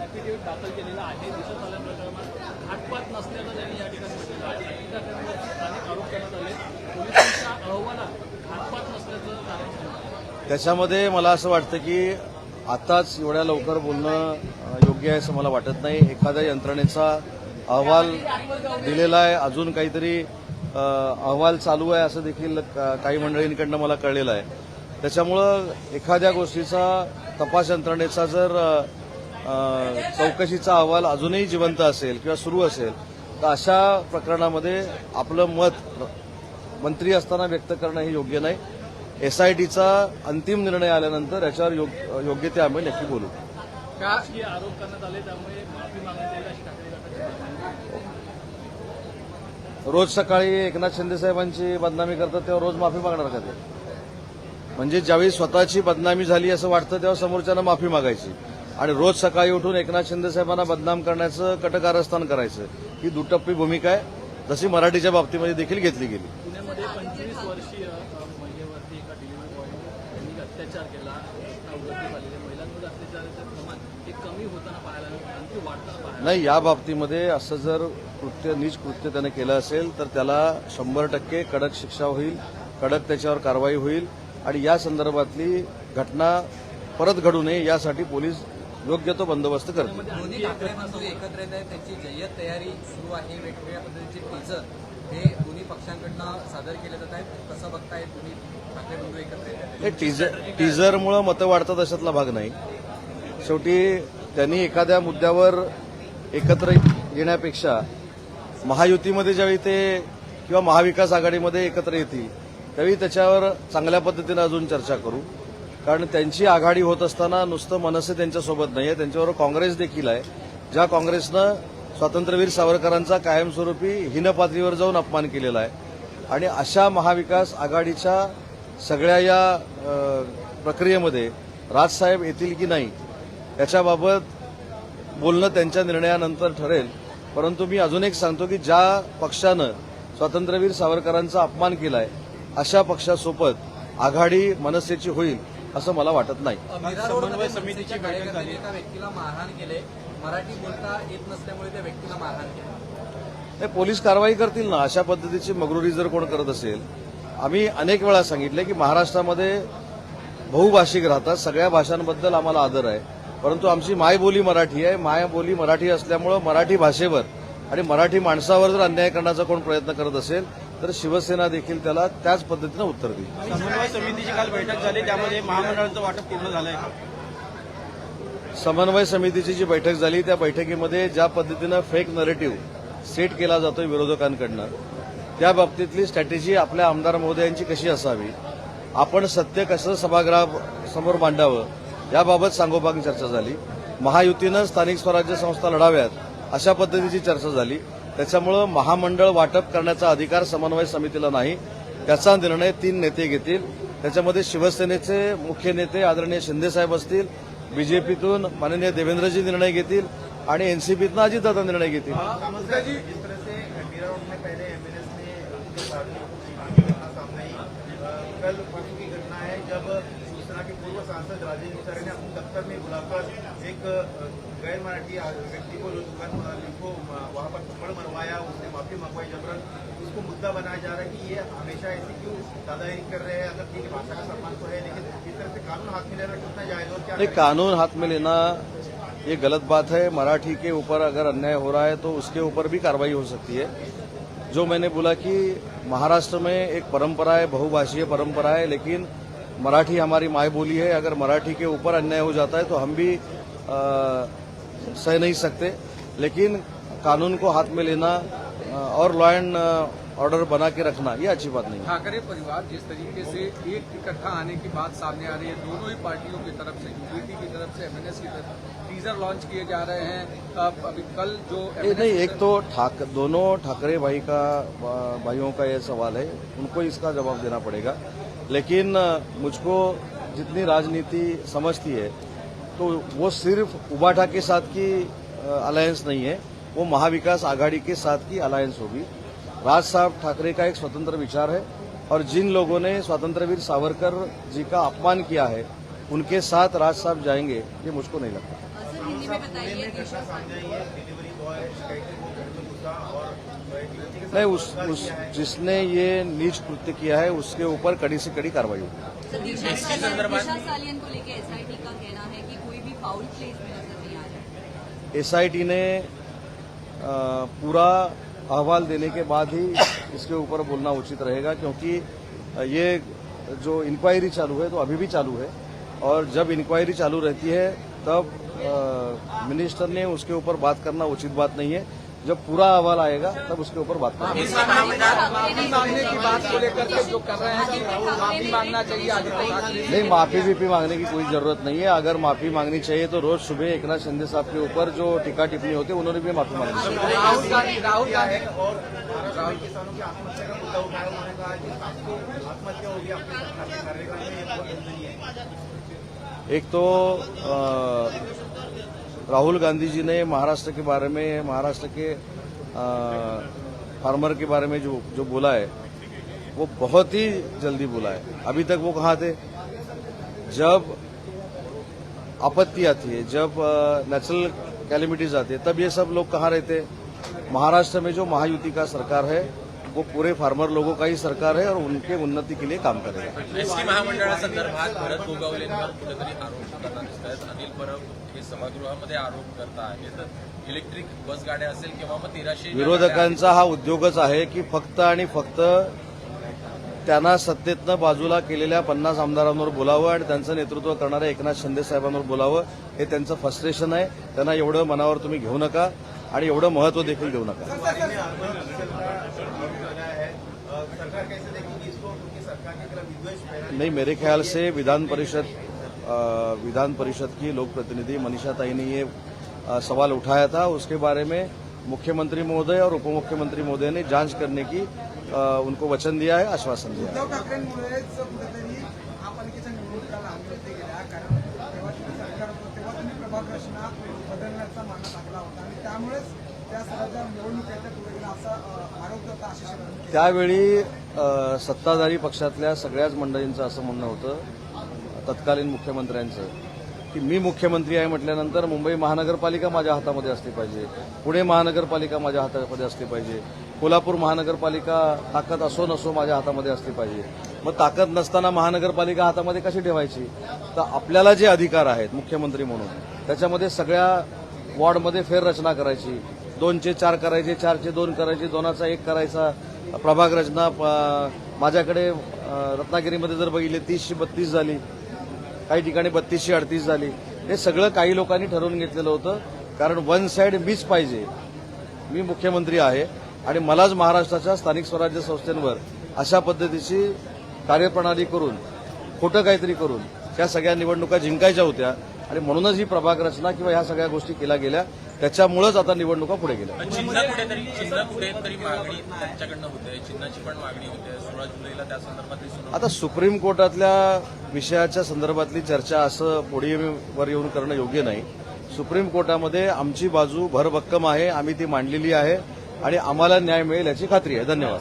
Affidavit दाखल केलेला आहे. दिसत आल्या प्रकरणात घाटपात नसल्याचं त्यांनी या ठिकाणी म्हटलेलं आहे. अधिकाऱ्यांवरती अनेक आरोप करण्यात आले. पोलिसांच्या अहवालात घाटपात नसल्याचं कारण त्याच्यामध्ये मला असं वाटतं की आताच एवढ्या लवकर बोलणं योग्य आहे असं मला वाटत नाही. एखाद्या यंत्रणेचा अहवाल दिलेला आहे. अजून काहीतरी अहवाल चालू आहे असं देखील काही मंडळींकडनं मला कळलेलं आहे. त्याच्यामुळं एखाद्या गोष्टीचा तपास यंत्रणेचा जर चौकशीचा अहवाल अजूनही जिवंत असेल किंवा सुरू असेल तर अशा प्रकरणामध्ये आपलं मत मंत्री असताना व्यक्त करणं हे योग्य नाही. एसआयटीचा अंतिम निर्णय आल्यानंतर याच्यावर योग्य योग्य ते आम्ही नक्की बोलू. आरोप करण्यात आले त्यामुळे. रोज सकाळी एकनाथ शिंदे साहेबांची बदनामी करतात तेव्हा रोज माफी मागणार का ते? म्हणजे ज्यावेळी स्वतःची बदनामी झाली असं वाटतं तेव्हा समोरच्यानं माफी मागायची. आणि रोज सकाळी उठून एकनाथ शिंदे साहेबांना बदनाम करण्याचं कटकारस्थान करायचं. ही दुटप्पी भूमिका आहे. जशी मराठीच्या बाबतीमध्ये देखील घेतली गेली. नाही या बाबतीमध्ये असं जर कृत्य नीच कृत्य त्याने केलं असेल तर त्याला शंभर टक्के कडक शिक्षा होईल कडक त्याच्यावर कारवाई होईल. आणि या संदर्भातली घटना परत घडू नये यासाठी पोलीस योग्य तो बंदोबस्त करतील दोन्ही ठाकरे बंधू एकत्र येत आहेत त्यांची जय्यत तयारी सुरू आहे वेगवेगळ्या पद्धतीचे टीजर हे दोन्ही पक्षांकडनं सादर केले जात आहेत कसं बघताय तुम्ही ठाकरे बंधू एकत्र येत आहेत? हे टीजर टीजरमुळं मतं वाढतात अशातला भाग नाही. शेवटी त्यांनी एखाद्या मुद्द्यावर एकत्र येण्यापेक्षा महायुतीमध्ये ज्यावेळी ते किंवा महाविकास आघाडीमध्ये एकत्र येतील त्यावेळी त्याच्यावर चांगल्या पद्धतीनं अजून चर्चा करू. कारण त्यांची आघाडी होत असताना नुसतं मनसे त्यांच्यासोबत नाही आहे त्यांच्याबरोबर काँग्रेस देखील आहे. ज्या काँग्रेसनं स्वातंत्र्यवीर सावरकरांचा कायमस्वरूपी हीन पातळीवर जाऊन अपमान केलेला आहे. आणि अशा महाविकास आघाडीच्या सगळ्या या प्रक्रियेमध्ये राजसाहेब येतील की नाही याच्याबाबत बोलणं त्यांच्या निर्णयानंतर ठरेल. परंतु मी अजून एक सांगतो की ज्या पक्षानं स्वातंत्र्यवीर सावरकरांचा अपमान केलाय अशा पक्षासोबत आघाडी मनसेची होईल. असं मला वाटत नाही. मीरा रोडमध्ये मनसेच्या कार्यकर्त्यांनी एका व्यक्तीला मारहाण केले. मराठी बोलता येत नसल्यामुळे त्या व्यक्तीला मारहाण केली. पोलीस कारवाई करतील ना अशा पद्धतीची मगरुरी जर कोण करत असेल आम्ही अनेक वेळा सांगितले की महाराष्ट्रामध्ये बहुभाषिक राहतात. सगळ्या भाषांबद्दल आम्हाला आदर आहे. परंतु आमची मायबोली मराठी आहे. मायबोली मराठी असल्यामुळं मराठी भाषेवर आणि मराठी माणसावर जर अन्याय करण्याचा कोण प्रयत्न करत असेल तर शिवसेना देखील त्याला त्याच पद्धतीनं उत्तर देईल. समन्वय समितीची काल बैठक झाली त्यामध्ये महामंडळाचं वाटप पूर्ण झालंय समन्वय समितीची जी बैठक झाली त्या बैठकीमध्ये ज्या पद्धतीनं फेक नरेटिव्ह सेट केला जातोय विरोधकांकडनं त्या बाबतीतली स्ट्रॅटेजी आपल्या आमदार महोदयांची कशी असावी? आपण सत्य कसं सभागृहासमोर मांडावं? याबाबत सांगोपांग चर्चा झाली. महायुतीनं स्थानिक स्वराज्य संस्था लढाव्यात अशा पद्धतीची चर्चा झाली. त्याच्यामुळं महामंडळ वाटप करण्याचा अधिकार समन्वय समितीला नाही. त्याचा निर्णय तीन नेते घेतील. त्याच्यामध्ये शिवसेनेचे मुख्य नेते आदरणीय शिंदेसाहेब असतील बीजेपीतून माननीय देवेंद्रजी निर्णय घेतील आणि एनसीपीतनं अजितदादा निर्णय घेतील. घटना कल की घटना है जब शिवसेना के पूर्व सांसद राजेंद्र सर ने अपने दफ्तर में बुलाकर एक गैर मराठी व्यक्ति को दुकान को वहाँ पर थप्पड़ मरवाया उसने माफ़ी मंगवाई जबरन उसको मुद्दा बनाया जा रहा है कि ये हमेशा ऐसे क्यों दादागिरी कर रहे हैं अगर ठीक भाषा का सम्मान तो है लेकिन इस तरह से कानून हाथ में लेना कितना जायज़ और क्या कानून हाथ में लेना ये गलत बात है। मराठी के ऊपर अगर अन्याय हो रहा है तो उसके ऊपर भी कार्रवाई हो सकती है। जो मैंने बोला कि महाराष्ट्र में एक परंपरा है बहुभाषीय परंपरा है लेकिन मराठी हमारी माए बोली है। अगर मराठी के ऊपर अन्याय हो जाता है तो हम भी आ, सह नहीं सकते। लेकिन कानून को हाथ में लेना और लॉ एंड ऑर्डर बना के रखना ये अच्छी बात नहीं ठाकरे परिवार जिस तरीके से एक इकट्ठा आने की बात सामने आ रही है दोनों ही पार्टियों की तरफ़ से यूपीपी की तरफ़ से एमएनएस की तरफ़ टीजर लॉन्च किए जा रहे हैं। अब अभी कल जो ये नहीं एक तो ठाक दोनों ठाकरे भाई का भाइयों का ये सवाल है उनको इसका जवाब देना पड़ेगा। लेकिन मुझको जितनी राजनीति समझती है तो वो सिर्फ़ उबाठा के साथ की अलायंस नहीं है वो महाविकास आघाड़ी के साथ की अलायंस होगी राज साहब ठाकरे का एक स्वतंत्र विचार है और जिन लोगों ने स्वतंत्रवीर सावरकर जी का अपमान किया है उनके साथ राज साहब जाएँगे ये मुझको नहीं लगता नहीं उस उस जिसने ये नीच कृत्य किया है उसके ऊपर कड़ी से कड़ी कार्रवाई होगी। एसआईटी का कहना है कि कोई भी फाउल प्ले इसमें नज़र नहीं आ रहा ने पूरा अहवाल देने के बाद ही इसके ऊपर बोलना उचित रहेगा क्योंकि ये जो इंक्वायरी चालू है तो अभी भी चालू है और जब इंक्वायरी चालू रहती है तब मिनिस्टर ने उसके ऊपर बात करना उचित बात नहीं है। जब पूरा अहवाल आएगा तब उसके ऊपर बात करेंगे। माफ़ी मांगने की बात को लेकर के जो कर रहे हैं कि माफ़ी मांगना चाहिए नहीं माफ़ी वीफी मांगने की कोई ज़रूरत नहीं है। अगर माफ़ी मांगनी चाहिए तो रोज सुबह एक नाथ शिंदे साहब के ऊपर जो टीका टिप्पणी होती है उन्होंने भी माफ़ी मांगनी चाहिए। राहुल गांधी राहुल और महाराष्ट्र किसानों की आत्महत्या का मुद्दा उठाया उन्होंने कहा कि आत्महत्या होगी आपके सरकार के कार्यकाल में ये बहुत गंदगी है एक तो राहुल गांधी जी ने महाराष्ट्र के बारे में, महाराष्ट्र के फार्मर के बारे में जो जो बोला है, वो बहुत ही जल्दी बोला है। अभी तक वो कहाँ थे? जब आपत्ति आती है, जब नेचुरल कैलेमिटीज आती है, तब ये सब लोग कहाँ रहते महाराष्ट्र में जो महायुति का सरकार है, वो पूरे फार्मर लोगों का ही सरकार है और उनके उन्नति के लिए काम करेगा आहेत अनिल परब हे सभागृहामध्ये आरोप करत आहेत इलेक्ट्रिक बस गाड्या असेल किंवा मग तेराशे विरोधकांचा हा उद्योगच आहे की फक्त आणि फक्त त्यांना सत्तेतनं बाजूला केलेल्या पन्नास आमदारांवर बोलावं आणि त्यांचं नेतृत्व करणाऱ्या एकनाथ शिंदे साहेबांवर बोलावं हे त्यांचं फ्रस्ट्रेशन आहे. त्यांना एवढं मनावर तुम्ही घेऊ नका आणि एवढं महत्त्व देखील देऊ नका. नहीं मेरे ख्याल से विधान परिषद विधान परिषद की लोक प्रतिनिधि मनीषा ताई ने ये सवाल उठाया था। उसके बारे में मुख्यमंत्री महोदय और उप मुख्यमंत्री महोदय ने जांच करने की उनको वचन दिया है आश्वासन दिया है। त्यावेळी सत्ताधारी पक्षातल्या सगळ्याच मंडळींचं असं म्हणणं होतं तत्कालीन मुख्यमंत्र्यांचं की मी मुख्यमंत्री आहे म्हटल्यानंतर मुंबई महानगरपालिका माझ्या हातामध्ये असली पाहिजे पुणे महानगरपालिका माझ्या हातामध्ये असली पाहिजे कोल्हापूर महानगरपालिका ताकद असो नसो माझ्या हातामध्ये असली पाहिजे. मग ताकद नसताना महानगरपालिका हातामध्ये कशी ठेवायची? तर आपल्याला जे अधिकार आहेत मुख्यमंत्री म्हणून त्याच्यामध्ये सगळ्या वॉर्डमध्ये फेररचना करायची. दोनचे चार करायचे चारचे दोन करायचे दोनाचा एक करायचा. प्रभाग रचना माझ्याकडे रत्नागिरीमध्ये जर बघितले तीसशे बत्तीस झाली. काही ठिकाणी बत्तीसशे अडतीस झाली. हे सगळं काही लोकांनी ठरवून घेतलेलं होतं. कारण वन साईड मीच पाहिजे. मी मुख्यमंत्री आहे. आणि मलाच महाराष्ट्राच्या स्थानिक स्वराज्य संस्थांवर अशा पद्धतीची कार्यप्रणाली करून खोटं काहीतरी करून त्या सगळ्या निवडणुका जिंकायच्या होत्या. आणि म्हणूनच ही प्रभाग रचना किंवा ह्या सगळ्या गोष्टी केल्या गेल्या त्याच्यामुळेच आता निवडणुका पुढे गेल्या चिन्ह कुठेतरी चिन्ह कुठेतरी मागणी त्यांच्याकडनं होते चिन्हाची पण मागणी होते सोळा जुलैला त्या संदर्भातली सुनावणी आता सुप्रीम कोर्टातल्या विषयाच्या संदर्भातली चर्चा असं पोडियमवर येऊन करणं योग्य नाही सुप्रीम कोर्टामध्ये आमची बाजू भरभक्कम आहे आम्ही ती मांडलेली आहे आणि आम्हाला न्याय मिळेल याची खात्री आहे धन्यवाद